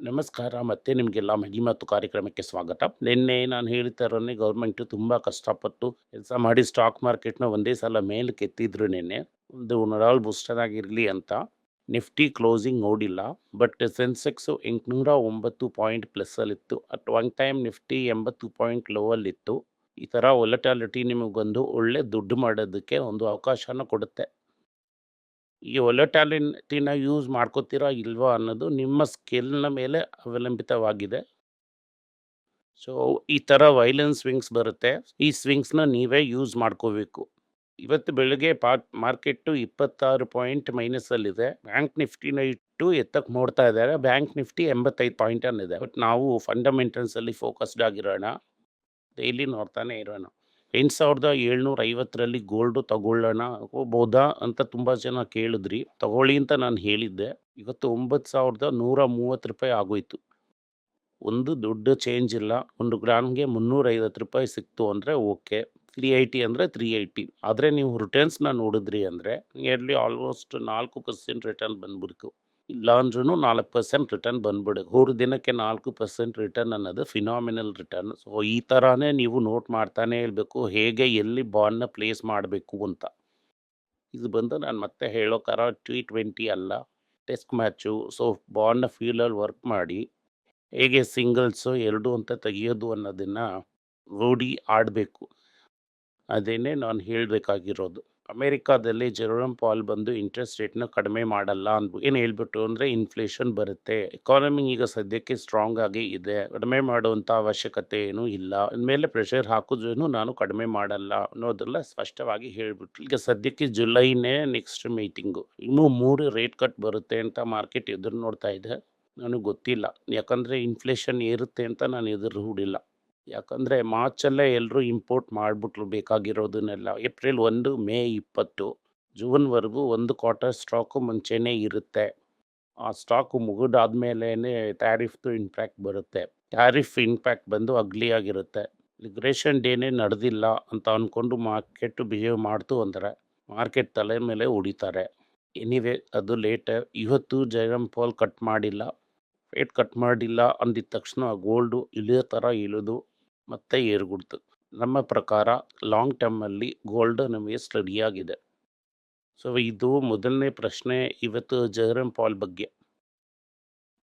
ನಮಸ್ಕಾರ, ಮತ್ತೆ ನಿಮಗೆಲ್ಲ ಮಹಿಮಾತು ಕಾರ್ಯಕ್ರಮಕ್ಕೆ ಸ್ವಾಗತ. ನಿನ್ನೆ ನಾನು ಹೇಳ್ತಾರನ್ನೇ ಗೌರ್ಮೆಂಟ್ ತುಂಬ ಕಷ್ಟಪಟ್ಟು ಕೆಲಸ ಮಾಡಿ ಸ್ಟಾಕ್ ಮಾರ್ಕೆಟ್ನ ಒಂದೇ ಸಲ ಮೇಲಕ್ಕೆ ಎತ್ತಿದ್ರು ನಿನ್ನೆ. ಒಂದು ನರಾಲ್ ಬೂಸ್ಟರ್ ಆಗಿರಲಿ ಅಂತ. ನಿಫ್ಟಿ ಕ್ಲೋಸಿಂಗ್ ನೋಡಿಲ್ಲ. ಬಟ್ ಸೆನ್ಸೆಕ್ಸು ಎಂಟುನೂರ ಒಂಬತ್ತು ಪಾಯಿಂಟ್ ಪ್ಲಸ್ಸಲ್ಲಿತ್ತು. ಅಟ್ ಒನ್ ಟೈಮ್ ನಿಫ್ಟಿ ಎಂಬತ್ತು ಪಾಯಿಂಟ್ ಲೋವಲ್ಲಿತ್ತು. ಈ ಥರ ಒಲಟಾಲಿಟಿ ನಿಮಗೊಂದು ಒಳ್ಳೆ ದುಡ್ಡು ಮಾಡೋದಕ್ಕೆ ಒಂದು ಅವಕಾಶನ ಕೊಡುತ್ತೆ. ಈ ಒಲಟಾಲಿಟಿನ ಯೂಸ್ ಮಾಡ್ಕೋತೀರಾ ಇಲ್ವಾ ಅನ್ನೋದು ನಿಮ್ಮ ಸ್ಕಿಲ್ನ ಮೇಲೆ ಅವಲಂಬಿತವಾಗಿದೆ. ಸೊ, ಈ ಥರ ವೈಲೆನ್ಸ್ ಸ್ವಿಂಗ್ಸ್ ಬರುತ್ತೆ. ಈ ಸ್ವಿಂಗ್ಸ್ನ ನೀವೇ ಯೂಸ್ ಮಾಡ್ಕೋಬೇಕು. ಇವತ್ತು ಬೆಳಗ್ಗೆ ಪಾ ಮಾರ್ಕೆಟ್ಟು ಇಪ್ಪತ್ತಾರು ಪಾಯಿಂಟ್ ಮೈನಸಲ್ಲಿದೆ ಬ್ಯಾಂಕ್ ನಿಫ್ಟಿನ ಇಟ್ಟು ಎತ್ತಕ್ಕೆ ನೋಡ್ತಾ ಇದ್ದಾರೆ. ಬ್ಯಾಂಕ್ ನಿಫ್ಟಿ ಎಂಬತ್ತೈದು ಅನ್ನಿದೆ. ಬಟ್ ನಾವು ಫಂಡಮೆಂಟಲ್ಸಲ್ಲಿ ಫೋಕಸ್ಡ್ ಆಗಿರೋಣ. ಡೈಲಿ ನೋಡ್ತಾನೆ ಇರೋಣ. ಎಂಟು ಸಾವಿರದ ಏಳ್ನೂರ ಐವತ್ತರಲ್ಲಿ ಗೋಲ್ಡು ತಗೊಳ್ಳೋಣ ಹೋಗ್ಬೋದಾ ಅಂತ ತುಂಬ ಜನ ಕೇಳಿದ್ರಿ. ತಗೊಳ್ಳಿ ಅಂತ ನಾನು ಹೇಳಿದ್ದೆ. ಇವತ್ತು ಒಂಬತ್ತು ಸಾವಿರದ ನೂರ ಮೂವತ್ತು ರೂಪಾಯಿ ಆಗೋಯ್ತು. ಒಂದು ದೊಡ್ಡ ಚೇಂಜ್ ಇಲ್ಲ. ಒಂದು ಗ್ರಾಮ್ಗೆ ಮುನ್ನೂರೈವತ್ತು ರೂಪಾಯಿ ಸಿಕ್ತು ಅಂದರೆ ಓಕೆ. ತ್ರೀ ಏಯ್ಟಿ ಅಂದರೆ ತ್ರೀ ಏಯ್ಟಿ ಆದರೆ ನೀವು ರಿಟರ್ನ್ಸ್ನ ನೋಡಿದ್ರಿ ಅಂದರೆ ನಿಯರ್ಲಿ ಆಲ್ಮೋಸ್ಟ್ ನಾಲ್ಕು ಪರ್ಸೆಂಟ್ ರಿಟರ್ನ್ ಬಂದ್ಬಿಡ್ತು. ಇಲ್ಲ ಅಂದ್ರೂ ನಾಲ್ಕು ಪರ್ಸೆಂಟ್ ರಿಟರ್ನ್ ಬಂದ್ಬಿಡು. ಮೂರು ದಿನಕ್ಕೆ ನಾಲ್ಕು ಪರ್ಸೆಂಟ್ ರಿಟರ್ನ್ ಅನ್ನೋದು ಫಿನಾಮಿನಲ್ ರಿಟರ್ನ್ ಸೊ ಈ ಥರನೇ ನೀವು ನೋಟ್ ಮಾಡ್ತಾನೆ ಇರಬೇಕು, ಹೇಗೆ ಎಲ್ಲಿ ಬಾಂಡ್ನ ಪ್ಲೇಸ್ ಮಾಡಬೇಕು ಅಂತ. ಇದು ಬಂದು ನಾನು ಮತ್ತೆ ಹೇಳೋ ಟಿ ಟ್ವೆಂಟಿ ಅಲ್ಲ ಟೆಸ್ಟ್ ಮ್ಯಾಚು ಸೊ ಬಾಂಡ್ನ ಫೀಲ್ಡಲ್ಲಿ ವರ್ಕ್ ಮಾಡಿ, ಹೇಗೆ ಸಿಂಗಲ್ಸು ಎರಡು ಅಂತ ತೆಗಿಯೋದು ಅನ್ನೋದನ್ನು ರೂಢಿ ಆಡಬೇಕು. ಅದೇನೇ ನಾನು ಹೇಳಬೇಕಾಗಿರೋದು. ಅಮೇರಿಕಾದಲ್ಲಿ ಜೆರೋಮ್ ಪಾಲ್ ಬಂದು ಇಂಟ್ರೆಸ್ಟ್ ರೇಟ್ನ ಕಡಿಮೆ ಮಾಡಲ್ಲ ಅಂತ ಏನು ಹೇಳ್ಬಿಟ್ಟು ಅಂದರೆ ಇನ್ಫ್ಲೇಷನ್ ಬರುತ್ತೆ. ಎಕಾನಮಿ ಈಗ ಸದ್ಯಕ್ಕೆ ಸ್ಟ್ರಾಂಗ್ ಆಗಿ ಇದೆ. ಕಡಿಮೆ ಮಾಡುವಂಥ ಅವಶ್ಯಕತೆ ಏನೂ ಇಲ್ಲ. ಅಂದಮೇಲೆ ಪ್ರೆಷರ್ ಹಾಕಿದ್ರೂ ನಾನು ಕಡಿಮೆ ಮಾಡಲ್ಲ ಅನ್ನೋದೆಲ್ಲ ಸ್ಪಷ್ಟವಾಗಿ ಹೇಳ್ಬಿಟ್ಟು ಈಗ ಸದ್ಯಕ್ಕೆ ಜುಲೈನೇ ನೆಕ್ಸ್ಟ್ ಮೀಟಿಂಗು ಇನ್ನೂ ಮೂರು ರೇಟ್ ಕಟ್ ಬರುತ್ತೆ ಅಂತ ಮಾರ್ಕೆಟ್ ಎದುರು ನೋಡ್ತಾ ಇದೆ. ನನಗೆ ಗೊತ್ತಿಲ್ಲ. ಯಾಕಂದರೆ ಇನ್ಫ್ಲೇಷನ್ ಏರುತ್ತೆ ಅಂತ ನಾನು ಎದುರು ಹೂಡಿಲ್ಲ ಯಾಕಂದರೆ ಮಾರ್ಚಲ್ಲೇ ಎಲ್ಲರೂ ಇಂಪೋರ್ಟ್ ಮಾಡಿಬಿಟ್ರು ಬೇಕಾಗಿರೋದನ್ನೆಲ್ಲ. ಏಪ್ರಿಲ್ ಒಂದು, ಮೇ ಇಪ್ಪತ್ತು, ಜೂನ್ವರೆಗೂ ಒಂದು ಕ್ವಾರ್ಟರ್ ಸ್ಟಾಕು ಮುಂಚೆನೇ ಇರುತ್ತೆ. ಆ ಸ್ಟಾಕು ಮುಗಿದಾದ್ಮೇಲೇ ಟ್ಯಾರಿಫ್ದು ಇಂಪ್ಯಾಕ್ಟ್ ಬರುತ್ತೆ. ಟ್ಯಾರಿಫ್ ಇಂಪ್ಯಾಕ್ಟ್ ಬಂದು ಅಗ್ಲಿ ಆಗಿರುತ್ತೆ ಲಿಗ್ರೇಷನ್ ಡೇನೇ ನಡೆದಿಲ್ಲ ಅಂತ ಅಂದ್ಕೊಂಡು ಮಾರ್ಕೆಟ್ ಬಿಹೇವ್ ಮಾಡ್ತು ಅಂದರೆ ಮಾರ್ಕೆಟ್ ತಲೆ ಮೇಲೆ ಉಡಿತಾರೆ. ಎನಿವೇ, ಅದು ಲೇಟ್, ಇವತ್ತು ಜಯರಾಮ್ ಪಾಲ್ ಕಟ್ ಮಾಡಿಲ್ಲ. ರೇಟ್ ಕಟ್ ಮಾಡಿಲ್ಲ ಅಂದಿದ ತಕ್ಷಣ ಗೋಲ್ಡು ಇಳಿಯೋ ಥರ ಇಳಿದು ಮತ್ತೆ ಏರ್ಗುಡ್ತು. ನಮ್ಮ ಪ್ರಕಾರ ಲಾಂಗ್ ಟರ್ಮಲ್ಲಿ ಗೋಲ್ಡ್ ನಮಗೆ ಸ್ಟಡಿಯಾಗಿದೆ ಸೊ, ಇದು ಮೊದಲನೇ ಪ್ರಶ್ನೆ ಇವತ್ತು ಜಹರಂ ಪಾಲ್ ಬಗ್ಗೆ.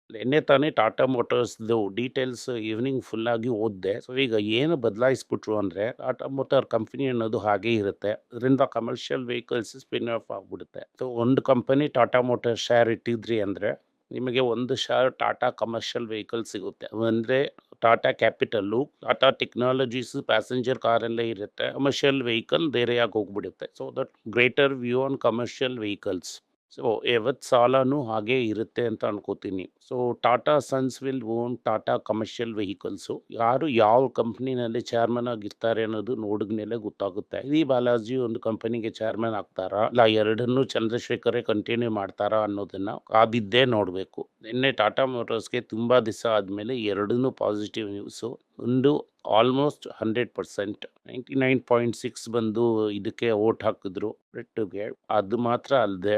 ನಿನ್ನೆ ತಾನೇ ಟಾಟಾ ಮೋಟರ್ಸ್ದು ಡೀಟೇಲ್ಸ್ ಈವ್ನಿಂಗ್ ಫುಲ್ಲಾಗಿ ಓದಿದೆ. ಸೊ, ಈಗ ಏನು ಬದಲಾಯಿಸ್ಬಿಟ್ರು ಅಂದರೆ ಟಾಟಾ ಮೋಟಾರ್ ಕಂಪನಿ ಅನ್ನೋದು ಹಾಗೇ ಇರುತ್ತೆ. ಅದರಿಂದ ಕಮರ್ಷಿಯಲ್ ವೆಹಿಕಲ್ಸ್ ಸ್ಪಿನ್ ಆಫ್ ಆಗಿಬಿಡುತ್ತೆ. ಸೊ, ಒಂದು ಕಂಪನಿ ಟಾಟಾ ಮೋಟರ್ ಶೇರ್ ಇಟ್ಟಿದ್ರಿ ಅಂದರೆ ನಿಮಗೆ ಒಂದು ಶಾರ್ ಟಾಟಾ ಕಮರ್ಷಿಯಲ್ ವೆಹಿಕಲ್ ಸಿಗುತ್ತೆ. ಅಂದರೆ Tata capital, Tata technologies passenger ಕಾರಲ್ಲೇ ಇರುತ್ತೆ. ಕಮರ್ಷಿಯಲ್ ವೆಹಿಕಲ್ ಬೇರೆಯಾಗಿ ಹೋಗ್ಬಿಡುತ್ತೆ. So that greater view on commercial vehicles so ಯಾವತ್ತು ಸಾಲನೂ ಹಾಗೇ ಇರುತ್ತೆ ಅಂತ ಅನ್ಕೋತೀನಿ. So, Tata sons will own Tata commercial vehicles. ಯಾರು ಯಾವ ಕಂಪ್ನಿನಲ್ಲಿ ಚೇರ್ಮನ್ ಆಗಿರ್ತಾರೆ ಅನ್ನೋದು ನೋಡಿದ್ಮೇಲೆ ಗೊತ್ತಾಗುತ್ತೆ. ಈ ಬಾಲಾಜಿ ಒಂದು ಕಂಪನಿಗೆ ಚೇರ್ಮನ್ ಆಗ್ತಾರಾ? ಇಲ್ಲ, ಎರಡನ್ನೂ ಚಂದ್ರಶೇಖರೇ ಕಂಟಿನ್ಯೂ ಮಾಡ್ತಾರಾ ಅನ್ನೋದನ್ನ ಕಾದಿದ್ದೇ ನೋಡಬೇಕು. ನಿನ್ನೆ ಟಾಟಾ ಮೋಟರ್ಸ್ಗೆ ತುಂಬ ದಿವಸ ಆದಮೇಲೆ ಎರಡನ್ನೂ ಪಾಸಿಟಿವ್ ನ್ಯೂಸು. ಒಂದು almost hundred percent, ninety nine point six ಬಂದು ಇದಕ್ಕೆ ಓಟ್ ಹಾಕಿದ್ರು. ರೆಟ್ಟುಗೆ ಅದು ಮಾತ್ರ ಅಲ್ಲದೆ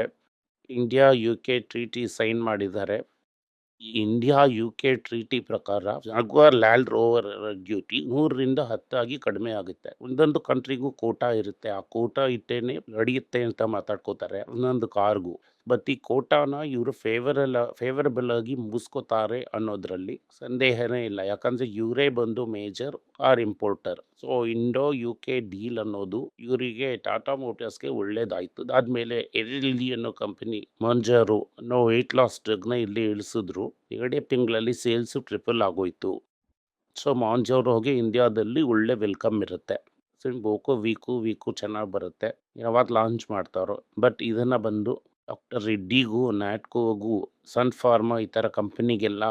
India U K treaty sign ಮಾಡಿದ್ದಾರೆ. ಇಂಡಿಯಾ ಯು ಕೆ ಟ್ರೀಟಿ ಪ್ರಕಾರ ಜಾಗ್ವಾರ್ ಲ್ಯಾಂಡ್ ರೋವರ್ ಡ್ಯೂಟಿ ನೂರರಿಂದ ಹತ್ತಾಗಿ ಕಡಿಮೆ ಆಗುತ್ತೆ. ಒಂದೊಂದು ಕಂಟ್ರಿಗೂ ಕೋಟಾ ಇರುತ್ತೆ. ಆ ಕೋಟಾ ಇಟ್ಟೇನೆ ನಡೆಯುತ್ತೆ ಅಂತ ಮಾತಾಡ್ಕೋತಾರೆ. ಒಂದೊಂದು ಕಾರ್ಗೂ ಈ ಕೋಟಾನ ಇವರು ಫೇವರಲ್ ಫೇವರಬಲ್ ಆಗಿ ಮುಗಿಸ್ಕೋತಾರೆ ಅನ್ನೋದ್ರಲ್ಲಿ ಸಂದೇಹನೇ ಇಲ್ಲ. ಯಾಕಂದರೆ ಇವರೇ ಬಂದು major are importer so Indo U K deal ಅನ್ನೋದು ಇವರಿಗೆ ಟಾಟಾ ಮೋಟರ್ಸ್ಗೆ ಒಳ್ಳೇದಾಯ್ತು. ಅದಾದಮೇಲೆ ಎಲ್ ಅನ್ನೋ ಕಂಪನಿ ಮಂಜರು ಅನ್ನೋ ವೆಯ್ಟ್ ಲಾಸ್ ಡ್ರಗ್ನ ಇಲ್ಲಿ ಇಳಿಸಿದ್ರು. ಎರಡೇ ತಿಂಗಳಲ್ಲಿ ಸೇಲ್ಸು ಟ್ರಿಪಲ್ ಆಗೋಯ್ತು. ಸೊ ಮಾಂಜೋರ್ ಹೋಗಿ ಇಂಡಿಯಾದಲ್ಲಿ ಒಳ್ಳೆ ವೆಲ್ಕಮ್ ಇರುತ್ತೆ. ಸೊ ಬೋಕೋ ವೀಕು ವೀಕು ಚೆನ್ನಾಗಿ ಬರುತ್ತೆ. ಯಾವಾಗ ಲಾಂಚ್ ಮಾಡ್ತಾರೋ. ಬಟ್ ಇದನ್ನು ಬಂದು ಡಾಕ್ಟರ್ ರೆಡ್ಡಿಗೂ ನ್ಯಾಟ್ಕೋಗೂ ಸನ್ ಫಾರ್ಮಾ ಈ ಥರ ಕಂಪನಿಗೆಲ್ಲ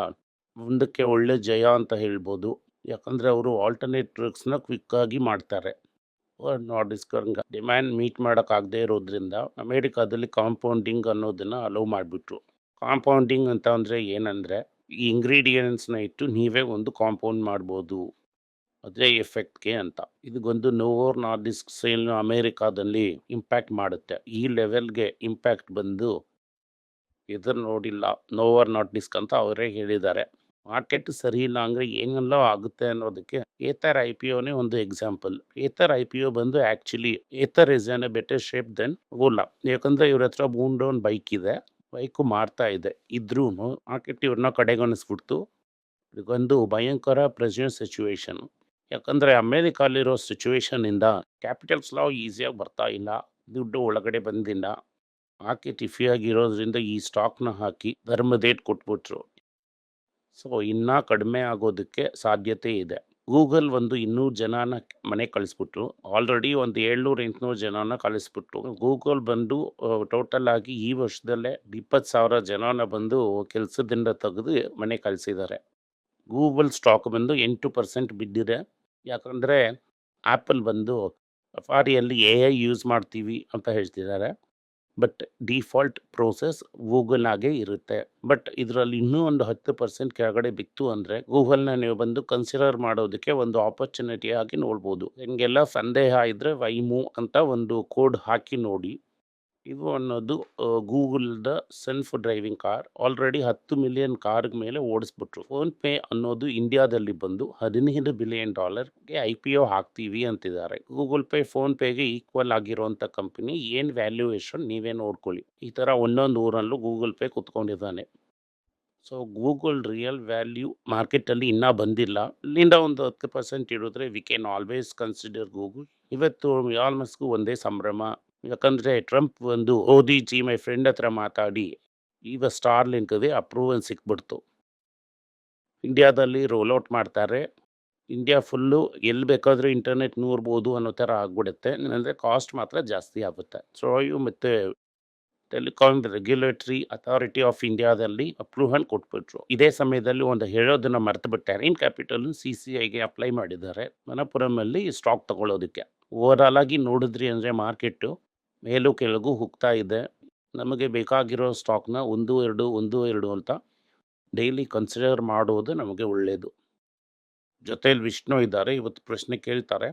ಮುಂದಕ್ಕೆ ಒಳ್ಳೆ ಜಯ ಅಂತ ಹೇಳ್ಬೋದು. ಯಾಕಂದರೆ ಅವರು ಆಲ್ಟರ್ನೇಟ್ ಡ್ರಗ್ಸ್ನ ಕ್ವಿಕ್ಕಾಗಿ ಮಾಡ್ತಾರೆ. ನಾರ್ಡಿಸ್ಕರ್ಗ ಡಿಮ್ಯಾಂಡ್ ಮೀಟ್ ಮಾಡೋಕ್ಕಾಗದೇ ಇರೋದ್ರಿಂದ ಅಮೇರಿಕಾದಲ್ಲಿ ಕಾಂಪೌಂಡಿಂಗ್ ಅನ್ನೋದನ್ನು ಅಲೋ ಮಾಡಿಬಿಟ್ರು. ಕಾಂಪೌಂಡಿಂಗ್ ಅಂತ ಅಂದರೆ ಏನಂದರೆ, ಈ ಇಂಗ್ರೀಡಿಯೆಂಟ್ಸ್ನ ಇಟ್ಟು ನೀವೇ ಒಂದು ಕಾಂಪೌಂಡ್ ಮಾಡ್ಬೋದು. ಅದೇ ಎಫೆಕ್ಟ್ಗೆ ಅಂತ. ಇದಕ್ಕೊಂದು ನೋವೋರ್ ನಾರ್ಡಿಸ್ಕ್ ಸೇಲ್ನ ಅಮೇರಿಕಾದಲ್ಲಿ ಇಂಪ್ಯಾಕ್ಟ್ ಮಾಡುತ್ತೆ. ಈ ಲೆವೆಲ್ಗೆ ಇಂಪ್ಯಾಕ್ಟ್ ಬಂದು ಎದುರು ನೋಡಿಲ್ಲ. ನೋವರ್ ನಾಟ್ ಡಿಸ್ಕ್ ಅಂತ ಅವರೇ ಹೇಳಿದ್ದಾರೆ. ಮಾರ್ಕೆಟ್ ಸರಿ ಇಲ್ಲ ಅಂದರೆ ಏನೆಲ್ಲ ಆಗುತ್ತೆ ಅನ್ನೋದಕ್ಕೆ ಏತರ್ ಐ ಪಿ ಒನೇ ಒಂದು example. Ather I P O ಬಂದು actually Ather is in a better shape than Ola ಯಾಕಂದರೆ ಇವ್ರ ಹತ್ರ ಮೂನ್ ಡೌನ್ ಬೈಕ್ ಇದೆ. ಬೈಕು ಮಾಡ್ತಾ ಇದೆ. ಇದ್ರೂ ಮಾರ್ಕೆಟ್ ಇವ್ರನ್ನ ಕಡೆಗಣಿಸ್ಬಿಡ್ತು. ಇದೊಂದು ಭಯಂಕರ ಪ್ರೆಸೆಂಟ್ ಸಿಚುವೇಶನ್ ಯಾಕಂದರೆ ಅಮೇರಿಕಾಲಿರೋ ಸಿಚುವೇಶನಿಂದ ಕ್ಯಾಪಿಟಲ್ಸ್ ಲಾ ಈಸಿಯಾಗಿ ಬರ್ತಾ ಇಲ್ಲ. ದುಡ್ಡು ಒಳಗಡೆ ಬಂದಿಲ್ಲ. ಹಾಕಿ ಟಿಫಿಯಾಗಿರೋದ್ರಿಂದ ಈ ಸ್ಟಾಕ್ನ ಹಾಕಿ ಧರ್ಮದೇಟ್ ಕೊಟ್ಬಿಟ್ರು. ಸೊ, ಇನ್ನೂ ಕಡಿಮೆ ಆಗೋದಕ್ಕೆ ಸಾಧ್ಯತೆ ಇದೆ. ಗೂಗಲ್ ಒಂದು ಇನ್ನೂರು ಜನನ ಮನೆ ಕಳಿಸ್ಬಿಟ್ರು. ಆಲ್ರೆಡಿ ಒಂದು ಏಳ್ನೂರು, ಎಂಟುನೂರು ಜನನ ಕಳಿಸ್ಬಿಟ್ರು. ಗೂಗಲ್ ಬಂದು ಟೋಟಲ್ ಆಗಿ ಈ ವರ್ಷದಲ್ಲೇ ಇಪ್ಪತ್ತು ಸಾವಿರ ಜನನ ಬಂದು ಕೆಲಸದಿಂದ ತೆಗೆದು ಮನೆ ಕಳಿಸಿದ್ದಾರೆ. ಗೂಗಲ್ ಸ್ಟಾಕ್ ಬಂದು ಎಂಟು ಪರ್ಸೆಂಟ್ ಬಿದ್ದಿದೆ. ಯಾಕಂದರೆ ಆ್ಯಪಲ್ ಬಂದು ಸಫಾರಿಯಲ್ಲಿ ಎ ಐ ಯೂಸ್ ಮಾಡ್ತೀವಿ ಅಂತ ಹೇಳ್ತಿದ್ದಾರೆ. ಬಟ್ ಡಿಫಾಲ್ಟ್ ಪ್ರೋಸೆಸ್ ಗೂಗಲ್ನಾಗೆ ಇರುತ್ತೆ. ಬಟ್ ಇದರಲ್ಲಿ ಇನ್ನೂ ಒಂದು ಹತ್ತು ಪರ್ಸೆಂಟ್ ಕೆಳಗಡೆ ಬಿತ್ತು ಅಂದರೆ ಗೂಗಲ್ನ ನೀವು ಬಂದು ಕನ್ಸಿಡರ್ ಮಾಡೋದಕ್ಕೆ ಒಂದು ಆಪರ್ಚುನಿಟಿ ಆಗಿ ನೋಡ್ಬೋದು. ನಿಮಗೆಲ್ಲ ಸಂದೇಹ ಇದ್ದರೆ ವೈಮು ಅಂತ ಒಂದು ಕೋಡ್ ಹಾಕಿ ನೋಡಿ. ಇದು ಅನ್ನೋದು ಗೂಗಲ್ದ ಸೆಲ್ಫ್ ಡ್ರೈವಿಂಗ್ ಕಾರ್. ಆಲ್ರೆಡಿ ಹತ್ತು ಮಿಲಿಯನ್ ಕಾರ್ ಮೇಲೆ ಓಡಿಸ್ಬಿಟ್ರು. ಫೋನ್ ಪೇ ಅನ್ನೋದು ಇಂಡಿಯಾದಲ್ಲಿ ಬಂದು ಹದಿನೈದು ಬಿಲಿಯನ್ ಡಾಲರ್ಗೆ ಐ ಪಿ ಒ ಹಾಕ್ತೀವಿ ಅಂತಿದ್ದಾರೆ. ಗೂಗಲ್ ಪೇ, ಫೋನ್ ಪೇಗೆ ಈಕ್ವಲ್ ಆಗಿರುವಂಥ ಕಂಪನಿ ಏನು ವ್ಯಾಲ್ಯೂಯೇಷನ್ ನೀವೇ ನೋಡ್ಕೊಳ್ಳಿ. ಈ ಥರ ಒಂದೊಂದು ಊರಲ್ಲೂ ಗೂಗಲ್ ಪೇ ಕುತ್ಕೊಂಡಿದ್ದಾನೆ. ಸೊ, ಗೂಗಲ್ ರಿಯಲ್ ವ್ಯಾಲ್ಯೂ ಮಾರ್ಕೆಟಲ್ಲಿ ಇನ್ನೂ ಬಂದಿಲ್ಲ. ಇಲ್ಲಿಂದ ಒಂದು ಹತ್ತು percent ಇಡಿದ್ರೆ we can always consider Google ಇವತ್ತು ಆಲ್ಮೋಸ್ಟ್ಗೂ ಒಂದೇ ಸಂಭ್ರಮ. ಯಾಕಂದರೆ ಟ್ರಂಪ್ ಒಂದು ಓದಿ ಜಿ ಮೈ ಫ್ರೆಂಡ್ ಹತ್ರ ಮಾತಾಡಿ, ಈಗ ಸ್ಟಾರ್ ಲಿಂಕ್ಗೆ ಅಪ್ರೂವಲ್ ಸಿಕ್ಬಿಡ್ತು. ಇಂಡಿಯಾದಲ್ಲಿ ರೋಲ್ ಔಟ್ ಮಾಡ್ತಾರೆ. ಇಂಡಿಯಾ ಫುಲ್ಲು ಎಲ್ಲಿ ಬೇಕಾದರೂ ಇಂಟರ್ನೆಟ್ ನೋಡ್ಬೋದು ಅನ್ನೋ ಥರ ಆಗ್ಬಿಡುತ್ತೆ. ಅಂದರೆ ಕಾಸ್ಟ್ ಮಾತ್ರ ಜಾಸ್ತಿ ಆಗುತ್ತೆ. ಸೊ ಇವು ಮತ್ತು ಟೆಲಿಕಾಮ್ ರೆಗ್ಯುಲೇಟರಿ ಅಥಾರಿಟಿ ಆಫ್ ಇಂಡಿಯಾದಲ್ಲಿ ಅಪ್ರೂವಲ್ ಕೊಟ್ಬಿಟ್ರು. ಇದೇ ಸಮಯದಲ್ಲಿ ಒಂದು ಹೇಳೋದನ್ನು ಮರೆತು ಬಿಟ್ಟಾರೆ ಇನ್ ಕ್ಯಾಪಿಟಲ್ ಸಿ ಸಿ ಐಗೆ ಅಪ್ಲೈ ಮಾಡಿದ್ದಾರೆ. ಮನಪುರಮಲ್ಲಿ ಸ್ಟಾಕ್ ತಗೊಳ್ಳೋದಕ್ಕೆ. ಓವರಾಲ್ ಆಗಿ ನೋಡಿದ್ರಿ ಅಂದರೆ ಮಾರ್ಕೆಟು ಮೇಲೂ ಕೆಳಗೂ ಹೋಗ್ತಾ ಇದೆ. ನಮಗೆ ಬೇಕಾಗಿರೋ ಸ್ಟಾಕ್ನ ಒಂದು ಎರಡು ಒಂದು ಎರಡು ಅಂತ ಡೈಲಿ ಕನ್ಸಿಡರ್ ಮಾಡುವುದು ನಮಗೆ ಒಳ್ಳೆಯದು ಜೊತೆಯಲ್ಲಿ ವಿಷ್ಣು ಇದ್ದಾರೆ ಇವತ್ತು ಪ್ರಶ್ನೆ ಕೇಳ್ತಾರೆ.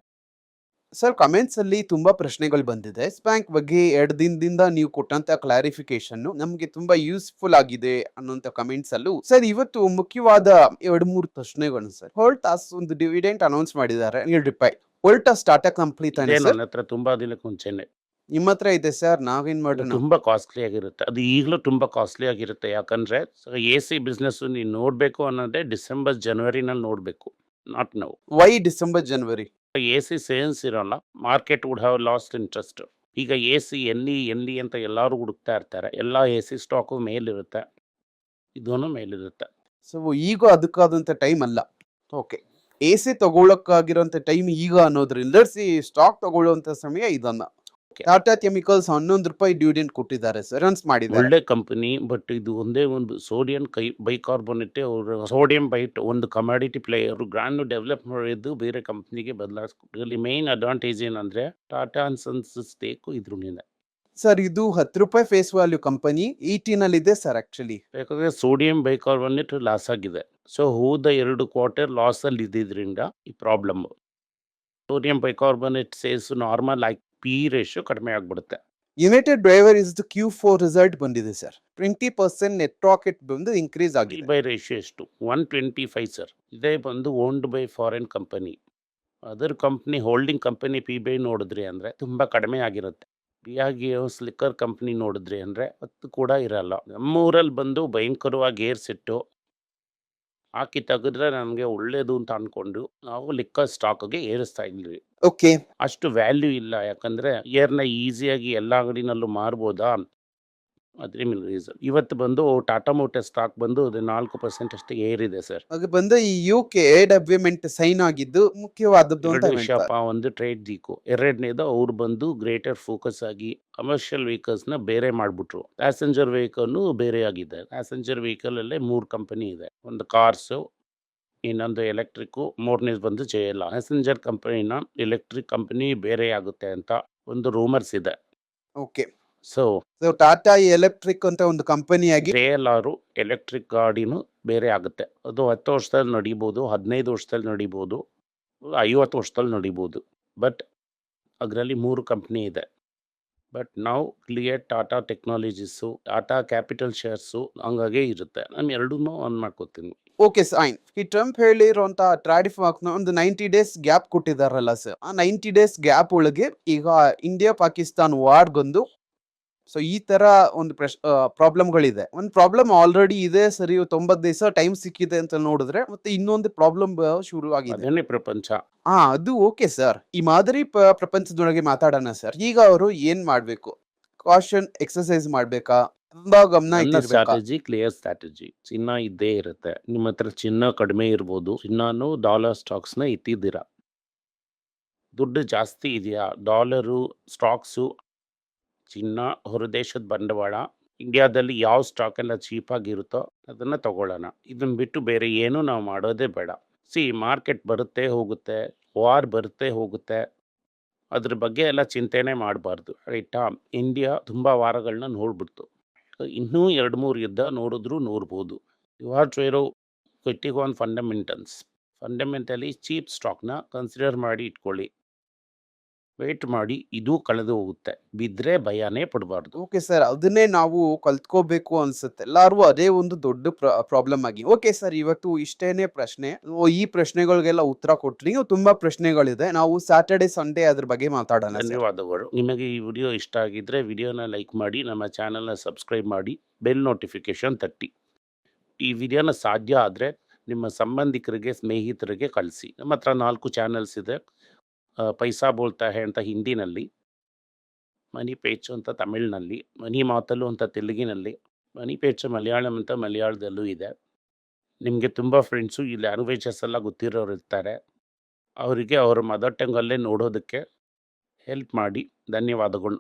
ಸರ್ ಕಮೆಂಟ್ಸಲ್ಲಿ ತುಂಬ ಪ್ರಶ್ನೆಗಳು ಬಂದಿದೆ. ಬ್ಯಾಂಕ್ ಬಗ್ಗೆ ಎರಡು ದಿನದಿಂದ ನೀವು ಕೊಟ್ಟಂಥ ಕ್ಲಾರಿಫಿಕೇಶನ್ನು ನಮಗೆ ತುಂಬ ಯೂಸ್ಫುಲ್ ಆಗಿದೆ ಅನ್ನೋಂಥ ಕಮೆಂಟ್ಸಲ್ಲೂ ಸರ್ ಇವತ್ತು ಮುಖ್ಯವಾದ ಎರಡು ಮೂರು ಪ್ರಶ್ನೆಗಳು ಸರ್. ಹೋಲ್ಟಾಸ್ ಒಂದು ಡಿವಿಡೆಂಟ್ ಅನೌನ್ಸ್ ಮಾಡಿದ್ದಾರೆ. ರೂಪಾಯಿ ಹೋಲ್ಟಾಸ್ ಟಾಟಾ ಕಂಪ್ನಿ ತಾನೆ ಹತ್ರ ತುಂಬ ದಿನಕ್ಕೆ ಮುಂಚೆನೆ. ನಿಮ್ಮ ಹತ್ರ ಇದೆ ಸರ್ ನಾವೇನ್ ಮಾಡೋಣ? ತುಂಬಾ ಕಾಸ್ಟ್ಲಿ ಆಗಿರುತ್ತೆ. ಅದು ಈಗಲೂ ತುಂಬಾ ಕಾಸ್ಟ್ಲಿ ಆಗಿರುತ್ತೆ. ಯಾಕಂದ್ರೆ ಎ ಸಿ ಬಿಸ್ನೆಸ್ ನೀನು ನೋಡಬೇಕು ಅನ್ನೋದೇ ಡಿಸೆಂಬರ್ ಜನವರಿನಲ್ಲಿ ನೋಡಬೇಕು. Not now. Why December January? A C sales ಇರೋಲ್ಲ market would have lost interest. ಈಗ ಎ ಸಿ ಎಲ್ಲಿ ಎಲ್ಲಿ ಅಂತ ಎಲ್ಲರೂ ಹುಡುಕ್ತಾ ಇರ್ತಾರೆ. ಎಲ್ಲ ಎ ಸಿ ಸ್ಟಾಕು ಮೇಲಿರುತ್ತೆ. ಇದೂ ಮೇಲಿರುತ್ತೆ. ಸೊ ಈಗ ಅದಕ್ಕಾದಂಥ ಟೈಮ್ ಅಲ್ಲ. ಓಕೆ ಎ ಸಿ ತಗೊಳಕ್ಕಾಗಿರೋಂಥ ಟೈಮ್ ಈಗ ಅನ್ನೋದ್ರಿಂದ ಸಿ ಸ್ಟಾಕ್ ತಗೊಳ್ಳುವಂತ ಸಮಯ ಇದನ್ನ. ಟಾಟಾ ಕೆಮಿಕಲ್ಸ್ ಹನ್ನೊಂದು ರೂಪಾಯಿ ಡ್ಯೂಡೆಂಟ್ ಕೊಟ್ಟಿದ್ದಾರೆ ಸರ್ ಅನ್ಸ್ ಮಾಡಿದ್ದಾರೆ. ಒಳ್ಳೆ ಕಂಪನಿ ಬಟ್ ಇದು ಒಂದೇ ಒಂದು ಸೋಡಿಯಂ ಕೈ ಬೈಕಾರ್ಬೋನೇಟ್ ಅವರು ಸೋಡಿಯಂ ಬೈಟ್ ಒಂದು ಕಮಾಡಿಟಿ ಪ್ಲೇಯರು ಗ್ರ್ಯಾಂಡ್ ಡೆವಲಪ್ ಮಾಡಿದ್ದು ಬೇರೆ ಕಂಪ್ನಿಗೆ ಬದಲಾಯಿಸ್ಕೊಟ್ಟು ಇಲ್ಲಿ ಮೇನ್ ಅಡ್ವಾಂಟೇಜ್ ಏನಂದ್ರೆ ಟಾಟಾ ಸನ್ಸ್ ಸ್ಟೇಕು ಇದ್ರಿಂದ ಸರ್ ಇದು ಹತ್ತು ರೂಪಾಯಿ ಫೇಸ್ ವ್ಯಾಲ್ಯೂ ಕಂಪನಿ ಏಯ್ಟೀನಲ್ಲಿ ಇದೆ ಸರ್ ಆಕ್ಚುಲಿ ಯಾಕಂದ್ರೆ ಸೋಡಿಯಂ ಬೈಕಾರ್ಬೋನೇಟ್ ಲಾಸ್ ಆಗಿದೆ. ಸೊ ಹೋದ ಎರಡು ಕ್ವಾರ್ಟರ್ ಲಾಸ್ ಅಲ್ಲಿ ಇದ್ದಿದ್ರಿಂದ ಈ problem sodium bicarbonate sales normal ಆಗಿ ಪಿ ರೇಷಿಯೋ ಕಡಿಮೆ ಆಗ್ಬಿಡುತ್ತೆ. United driver is the Q four result ಬಂದಿದೆ sir twenty percent net profit ಬಂದು ಇನ್ಕ್ರೀಸ್ ಆಗಿದೆ. ಬೈ ರೇಷಿಯೋ ಎಷ್ಟು? ಒನ್ ಟ್ವೆಂಟಿ ಫೈವ್ ಸರ್ ಇದೇ ಬಂದು owned by foreign company other company holding company P by ನೋಡಿದ್ರಿ ಅಂದರೆ ತುಂಬ ಕಡಿಮೆ ಆಗಿರುತ್ತೆ. ಬಿಯಾಗಿ ಸ್ಲಿಕ್ಕರ್ ಕಂಪ್ನಿ ನೋಡಿದ್ರಿ ಅಂದರೆ ಹತ್ತು ಕೂಡ ಇರಲ್ಲ. ನಮ್ಮೂರಲ್ಲಿ ಬಂದು ಭಯಂಕರವಾಗಿ ಏರ್ಸಿಟ್ಟು ಹಾಕಿ ತೆಗೆದ್ರೆ ನಮಗೆ ಒಳ್ಳೇದು ಅಂತ ಅಂದ್ಕೊಂಡು ನಾವು ಲಿಕ್ಕ ಸ್ಟಾಕ್ಗೆ ಏರಿಸ್ತಾ ಇದ್ವಿ. ಓಕೆ. ಅಷ್ಟು ವ್ಯಾಲ್ಯೂ ಇಲ್ಲ. ಯಾಕಂದ್ರೆ ಏರ್ನ ಈಸಿಯಾಗಿ ಎಲ್ಲ ಅಂಗಡಿನಲ್ಲೂ ಮಾರ್ಬೋದಾ? ಮೇಲೆ ರೀಸನ್ ಇವತ್ತು ಬಂದು ಟಾಟಾ ಮೋಟರ್ ಸ್ಟಾಕ್ ಬಂದು ಅದು ನಾಲ್ಕು ಪರ್ಸೆಂಟ್ ಅಷ್ಟೇ ಏರಿದೆ ಸರ್. ಅದು ಬಂದು ಈ ಯು ಕೆ ಅಗ್ರಿಮೆಂಟ್ ಸೈನ್ ಆಗಿದ್ದು ಮುಖ್ಯವಾದದ್ದು ಅಂತ. ವಿಷಯಪ್ಪ ಒಂದು ಟ್ರೇಡ್ ದೀಕು ಎರಡನೇದು ಅವ್ರು ಬಂದು ಗ್ರೇಟರ್ ಫೋಕಸ್ ಆಗಿ ಕಮರ್ಷಿಯಲ್ ವೆಹಿಕಲ್ಸ್ನ ಬೇರೆ ಮಾಡಿಬಿಟ್ರು. ಪ್ಯಾಸೆಂಜರ್ ವೆಹಿಕಲ್ನು ಬೇರೆ ಆಗಿದೆ. ಪ್ಯಾಸೆಂಜರ್ ವೆಹಿಕಲಲ್ಲೇ ಮೂರು ಕಂಪನಿ ಇದೆ. ಒಂದು ಕಾರ್ಸು ಇನ್ನೊಂದು ಎಲೆಕ್ಟ್ರಿಕ್ಕು ಮೂರನೇದು ಬಂದು ಜೆ ಎಲ್ ಪ್ಯಾಸೆಂಜರ್ ಕಂಪನಿನ ಎಲೆಕ್ಟ್ರಿಕ್ ಕಂಪನಿ ಬೇರೆ ಆಗುತ್ತೆ ಅಂತ ಒಂದು ರೂಮರ್ಸ್ ಇದೆ. ಓಕೆ ಸೊ ಟಾಟಾ ಎಲೆಕ್ಟ್ರಿಕ್ ಅಂತ ಒಂದು ಕಂಪನಿಯಾಗಿ ಜೆ ಎಲ್ ಆರು ಎಲೆಕ್ಟ್ರಿಕ್ ಗಾಡಿನೂ ಬೇರೆ ಆಗುತ್ತೆ. ಅದು ಹತ್ತು ವರ್ಷದಲ್ಲಿ ನಡಿಬೋದು ಹದಿನೈದು ವರ್ಷದಲ್ಲಿ ನಡಿಬೋದು ಐವತ್ತು ವರ್ಷದಲ್ಲಿ ನಡಿಬೋದು. ಬಟ್ ಅದರಲ್ಲಿ ಮೂರು ಕಂಪ್ನಿ ಇದೆ. ಬಟ್ ನಾವು clear Tata technologies Tata capital shares ಹಂಗಾಗೆ ಇರುತ್ತೆ. ನಾನು ಎರಡೂ ಆನ್ ಮಾಡ್ಕೋತೀನಿ. ಓಕೆ ಸೈನ್ ಈ ಟ್ರಂಪ್ ಹೇಳಿರುವಂತ ಟ್ರಾಡಿಫ್ನ ಒಂದು ನೈಂಟಿ ಡೇಸ್ ಗ್ಯಾಪ್ ಕೊಟ್ಟಿದಾರಲ್ಲ ಸರ್ ಆ ನೈಂಟಿ ಡೇಸ್ ಗ್ಯಾಪ್ ಒಳಗೆ ಈಗ ಇಂಡಿಯಾ ಪಾಕಿಸ್ತಾನ್ ವಾರ್ಗೊಂದು ಸೊ ಈ ತರ ಒಂದು ಪ್ರಶ್ ಪ್ರಾಬ್ಲಮ್ಗಳಿದೆ ಒಂದು ಪ್ರಾಬ್ಲಮ್ ಆಲ್ರೆಡಿ ಇದೆ ಸರಿ ತೊಂಬತ್ತು ದಿವಸ ಟೈಮ್ ಸಿಕ್ಕಿದೆ ಅಂತ ನೋಡಿದ್ರೆ ಮತ್ತೆ ಇನ್ನೊಂದು ಪ್ರಾಬ್ಲಮ್ ಶುರು ಆಗಿದೆ ಪ್ರಪಂಚ. ಹಾ ಅದು ಓಕೆ ಸರ್. ಈ ಮಾದರಿ ಪ್ರಪಂಚದೊಳಗೆ ಮಾತಾಡೋಣ ಸರ್. ಈಗ ಅವರು ಏನ್ ಮಾಡ್ಬೇಕು? ಕಾಶನ್ ಎಕ್ಸರ್ಸೈಸ್ ಮಾಡ್ಬೇಕಾ? ತುಂಬಾ ಗಮನ ಸ್ಟ್ರಾಟಜಿ ಕ್ಲಿಯರ್ ಸ್ಟ್ರಾಟಜಿ ಚಿನ್ನ ಇದ್ದೇ ಇರುತ್ತೆ. ನಿಮ್ಮ ಹತ್ರ ಚಿನ್ನ ಕಡಿಮೆ ಇರ್ಬೋದು. ಚಿನ್ನಾನು ಡಾಲರ್ ಸ್ಟಾಕ್ಸ್ನ ಇತ್ತಿದ್ದೀರಾ ದುಡ್ಡು ಜಾಸ್ತಿ ಇದೆಯಾ? ಡಾಲರು ಸ್ಟಾಕ್ಸು ಚಿನ್ನ ಹೊರದೇಶದ ಬಂಡವಾಳ, ಇಂಡಿಯಾದಲ್ಲಿ ಯಾವ ಸ್ಟಾಕ್ ಎಲ್ಲ ಚೀಪಾಗಿರುತ್ತೋ ಅದನ್ನು ತಗೊಳ್ಳೋಣ. ಇದನ್ನ ಬಿಟ್ಟು ಬೇರೆ ಏನೂ ನಾವು ಮಾಡೋದೇ ಬೇಡ. ಸಿ ಮಾರ್ಕೆಟ್ ಬರುತ್ತೆ ಹೋಗುತ್ತೆ ವಾರ್ ಬರುತ್ತೆ ಹೋಗುತ್ತೆ. ಅದ್ರ ಬಗ್ಗೆ ಎಲ್ಲ ಚಿಂತೆನೇ ಮಾಡಬಾರ್ದು ರೈಟಾ ಇಂಡಿಯಾ ತುಂಬ ವಾರಗಳನ್ನ ನೋಡ್ಬಿಡ್ತು. ಇನ್ನೂ ಎರಡು ಮೂರು ಯುದ್ಧ ನೋಡಿದ್ರು ನೋಡ್ಬೋದು. ಯು ಆರ್ ಇರೋ ಕ್ವಿಟ್ಟಿಗ್ ಆನ್ ಫಂಡಮೆಂಟಲ್ಸ್ ಫಂಡಮೆಂಟಲಿ ಚೀಪ್ ಸ್ಟಾಕ್ನ ಕನ್ಸಿಡರ್ ಮಾಡಿ ಇಟ್ಕೊಳ್ಳಿ. ವೆಯ್ಟ್ ಮಾಡಿ ಇದು ಕಳೆದು ಹೋಗುತ್ತೆ. ಬಿದ್ದರೆ ಭಯನೇ ಪಡಬಾರ್ದು. ಓಕೆ ಸರ್ ಅದನ್ನೇ ನಾವು ಕಲ್ತ್ಕೋಬೇಕು ಅನ್ಸುತ್ತೆ. ಎಲ್ಲಾರು ಅದೇ ಒಂದು ದೊಡ್ಡ ಪ್ರಾಬ್ಲಮ್ ಆಗಿ. ಓಕೆ ಸರ್ ಇವತ್ತು ಇಷ್ಟೇನೆ ಪ್ರಶ್ನೆ. ಓ, ಈ ಪ್ರಶ್ನೆಗಳಿಗೆಲ್ಲ ಉತ್ತರ ಕೊಟ್ರಿ. ನೀವು ತುಂಬಾ ಪ್ರಶ್ನೆಗಳಿದೆ. ನಾವು ಸ್ಯಾಟರ್ಡೆ ಸಂಡೇ ಅದ್ರ ಬಗ್ಗೆ ಮಾತಾಡೋಣ ಧನ್ಯವಾದಗಳು. ನಿಮಗೆ ಈ ವಿಡಿಯೋ ಇಷ್ಟ ಆಗಿದ್ರೆ ವಿಡಿಯೋನ ಲೈಕ್ ಮಾಡಿ ನಮ್ಮ ಚಾನಲ್ನ ಸಬ್ಸ್ಕ್ರೈಬ್ ಮಾಡಿ ಬೆಲ್ ನೋಟಿಫಿಕೇಶನ್ ತಟ್ಟಿ. ಈ ವಿಡಿಯೋನ ಸಾಧ್ಯ ಆದರೆ ನಿಮ್ಮ ಸಂಬಂಧಿಕರಿಗೆ ಸ್ನೇಹಿತರಿಗೆ ಕಳಿಸಿ. ನಮ್ಮ ಹತ್ರ ನಾಲ್ಕು ಚಾನಲ್ಸ್ ಇದೆ. ಪೈಸಾ ಬೋಲ್ತಾ ಹೇ ಅಂತ ಹಿಂದಿನಲ್ಲಿ, ಮನಿ ಪೇಚು ಅಂತ ತಮಿಳ್ನಲ್ಲಿ, ಮನಿ ಮಾತಲು ಅಂತ ತೆಲುಗಿನಲ್ಲಿ, ಮನಿ ಪೇಚು ಮಲಯಾಳಂ ಅಂತ ಮಲಯಾಳದಲ್ಲೂ ಇದೆ. ನಿಮಗೆ ತುಂಬ ಫ್ರೆಂಡ್ಸು ಈ ಲ್ಯಾಂಗ್ವೇಜಸ್ ಎಲ್ಲ ಗೊತ್ತಿರೋರು ಇರ್ತಾರೆ. ಅವರಿಗೆ ಅವರ ಮದರ್ ಟಂಗಲ್ಲೇ ನೋಡೋದಕ್ಕೆ ಹೆಲ್ಪ್ ಮಾಡಿ, ಧನ್ಯವಾದಗಳು.